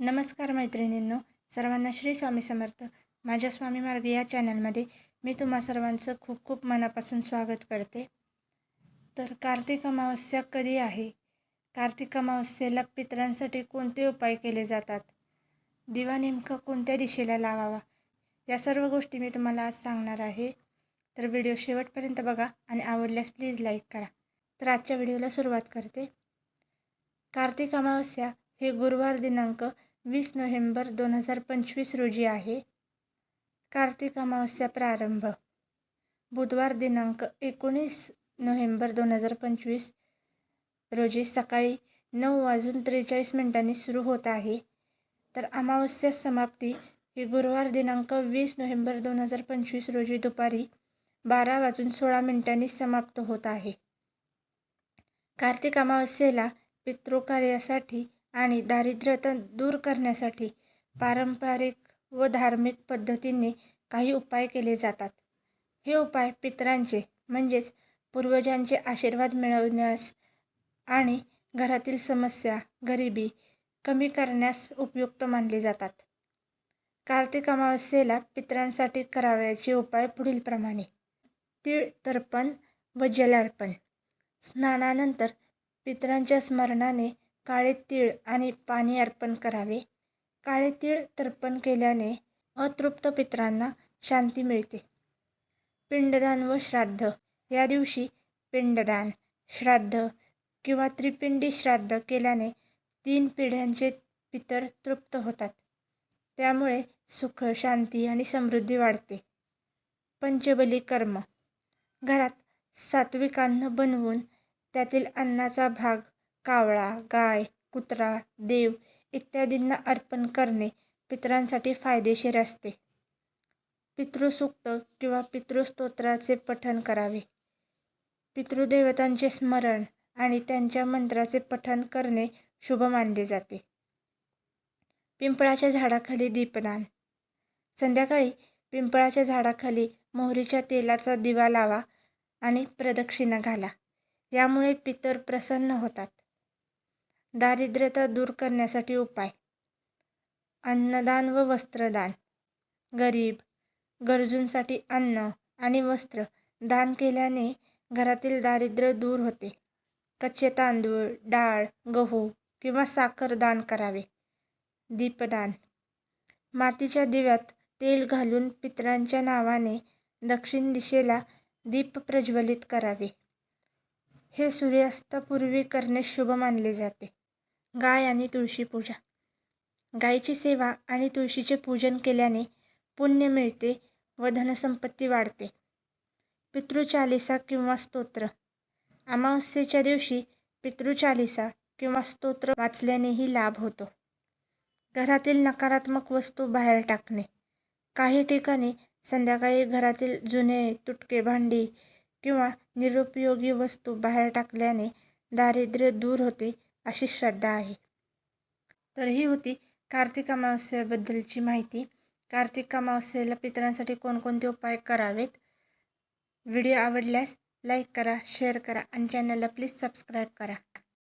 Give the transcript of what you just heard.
नमस्कार मैत्रिणींनो सर्वांना श्री स्वामी समर्थ. माझ्या स्वामी मार्ग या चॅनलमध्ये मी तुम्हा सर्वांचं खूप खूप मनापासून स्वागत करते. तर कार्तिक अमावस्या कधी आहे? कार्तिक अमावस्येला पितरांसाठी कोणते उपाय केले जातात? दिवा नेमका कोणत्या दिशेला लावावा? या सर्व गोष्टी मी तुम्हाला आज सांगणार आहे. तर व्हिडिओ शेवटपर्यंत बघा आणि आवडल्यास प्लीज लाईक करा. तर आजच्या व्हिडिओला सुरुवात करते. कार्तिक अमावस्या हे गुरुवार दिनांक वीस नोव्हेंबर दोन हजार पंचवीस रोजी आहे. कार्तिक अमावस्या प्रारंभ. बुधवार दिनांक एकोणीस नोव्हेंबर दोन हजार पंचवीस रोजी सकाळी नऊ वाजून त्रेचाळीस मिनिटांनी सुरू होत आहे. तर अमावस्या समाप्ती ही गुरुवार दिनांक वीस नोव्हेंबर दोन हजार पंचवीस रोजी दुपारी बारा वाजून सोळा मिनिटांनी समाप्त होत आहे. कार्तिक अमावस्येला पितृकार्यासाठी आणि दारिद्र्यता दूर करण्यासाठी पारंपरिक व धार्मिक पद्धतींनी काही उपाय केले जातात. हे उपाय पितरांचे म्हणजेच पूर्वजांचे आशीर्वाद मिळवण्यास आणि घरातील समस्या गरिबी कमी करण्यास उपयुक्त मानले जातात. कार्तिक अमावस्येला पितरांसाठी करावयाचे उपाय पुढीलप्रमाणे तीळ तर्पण व जलार्पण. स्नानानंतर पितरांच्या स्मरणाने काळे तीळ आणि पाणी अर्पण करावे. काळे तीळ तर्पण केल्याने अतृप्त पितरांना शांती मिळते. पिंडदान व श्राद्ध. या दिवशी पिंडदान श्राद्ध किंवा त्रिपिंडी श्राद्ध केल्याने तीन पिढ्यांचे पितर तृप्त होतात. त्यामुळे सुख शांती आणि समृद्धी वाढते. पंचबली कर्म. घरात सात्विक अन्न बनवून त्यातील अन्नाचा भाग कावळा गाय कुत्रा देव इत्यादींना अर्पण करणे पितरांसाठी फायदेशीर असते. पितृसूक्त किंवा पितृस्तोत्राचे पठण करावे. पितृदेवतांचे स्मरण आणि त्यांच्या मंत्राचे पठण करणे शुभ मानले जाते. पिंपळाच्या झाडाखाली दीपदान. संध्याकाळी पिंपळाच्या झाडाखाली मोहरीच्या तेलाचा दिवा लावा आणि प्रदक्षिणा घाला. यामुळे पितर प्रसन्न होतात. दारिद्र्यता दूर करण्यासाठी उपाय. अन्नदान व वस्त्रदान. गरीब गरजूंसाठी अन्न आणि वस्त्र दान केल्याने घरातील दारिद्र्य दूर होते. कच्चे तांदूळ डाळ गहू किंवा साखर दान करावे. दीपदान. मातीच्या दिव्यात तेल घालून पितरांच्या नावाने दक्षिण दिशेला दीप प्रज्वलित करावे. हे सूर्यास्तापूर्वी करणे शुभ मानले जाते. गाय आणि तुळशी पूजा. गायीची सेवा आणि तुळशीचे पूजन केल्याने पुण्य मिळते व धनसंपत्ती वाढते. पितृचालिसा किंवा स्तोत्र. अमावस्येच्या दिवशी पितृचालिसा किंवा स्तोत्र वाचल्यानेही लाभ होतो. घरातील नकारात्मक वस्तू बाहेर टाकणे. काही ठिकाणी संध्याकाळी घरातील जुने तुटके भांडी किंवा निरुपयोगी वस्तू बाहेर टाकल्याने दारिद्र्य दूर होते अशी श्रद्धा आहे. तर ही होती कार्तिक अमावस्येबद्दलची माहिती. कार्तिक अमावस्येला पितरांसाठी कोणकोणते उपाय करावेत? व्हिडिओ आवडल्यास लाईक करा शेअर करा आणि चॅनलला प्लीज सबस्क्राईब करा.